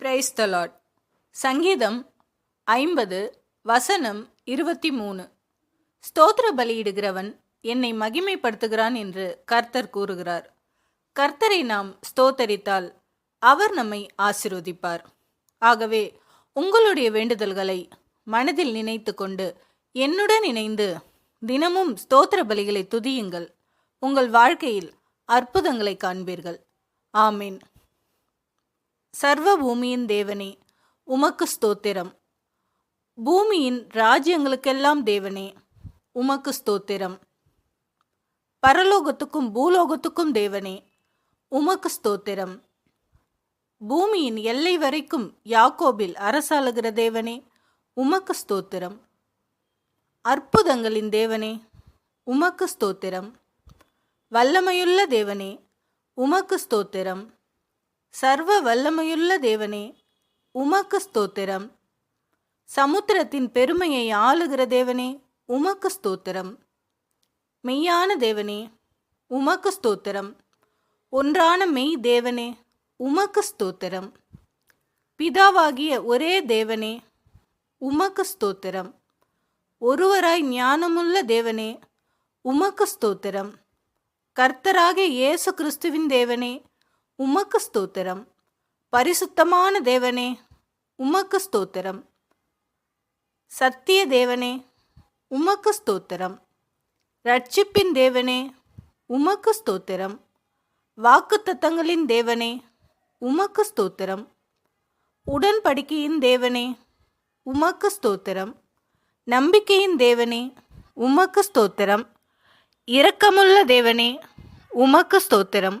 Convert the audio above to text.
Price தலாட் சங்கீதம் ஐம்பது வசனம் இருபத்தி மூணு ஸ்தோத்திர பலியிடுகிறவன் என்னை மகிமைப்படுத்துகிறான் என்று கர்த்தர் கூறுகிறார். கர்த்தரை நாம் ஸ்தோத்தரித்தால் அவர் நம்மை ஆசிர்வதிப்பார். ஆகவே உங்களுடைய வேண்டுதல்களை மனதில் நினைத்து கொண்டு என்னுடன் இணைந்து தினமும் ஸ்தோத்திர பலிகளை துதியுங்கள். உங்கள் வாழ்க்கையில் அற்புதங்களை காண்பீர்கள். ஆமீன். சர்வ பூமியின் தேவனே உமக்கு ஸ்தோத்திரம். பூமியின் ராஜ்யங்களுக்கெல்லாம் தேவனே உமக்கு ஸ்தோத்திரம். பரலோகத்துக்கும் பூலோகத்துக்கும் தேவனே உமக்கு ஸ்தோத்திரம். பூமியின் எல்லை வரைக்கும் யாக்கோபில் அரசாளுகிற தேவனே உமக்கு ஸ்தோத்திரம். அற்புதங்களின் தேவனே உமக்கு ஸ்தோத்திரம். வல்லமையுள்ள தேவனே உமக்கு ஸ்தோத்திரம். சர்வ வல்லமையுள்ள தேவனே உமக்கு ஸ்தோத்திரம். சமுத்திரத்தின் பெருமையை ஆளுகிற தேவனே உமக்கு ஸ்தோத்திரம். மெய்யான தேவனே உமக்கு ஸ்தோத்திரம். ஒன்றான மெய் தேவனே உமக்கு ஸ்தோத்திரம். பிதாவாகிய ஒரே தேவனே உமக்கு ஸ்தோத்திரம். ஒருவராய் ஞானமுள்ள தேவனே உமக்கு ஸ்தோத்திரம். கர்த்தராகிய இயேசு கிறிஸ்துவின் தேவனே உமக்கு ஸ்தோத்திரம். பரிசுத்தமான தேவனே உமக்கு ஸ்தோத்திரம். சத்திய தேவனே உமக்கு ஸ்தோத்திரம். ரட்சிப்பின் தேவனே உமக்கு ஸ்தோத்திரம். வாக்குத்தத்தங்களின் தேவனே உமக்கு ஸ்தோத்திரம். உடன்படிக்கையின் தேவனே உமக்கு ஸ்தோத்திரம். நம்பிக்கையின் தேவனே உமக்கு ஸ்தோத்திரம். இரக்கமுள்ள தேவனே உமக்கு ஸ்தோத்திரம்.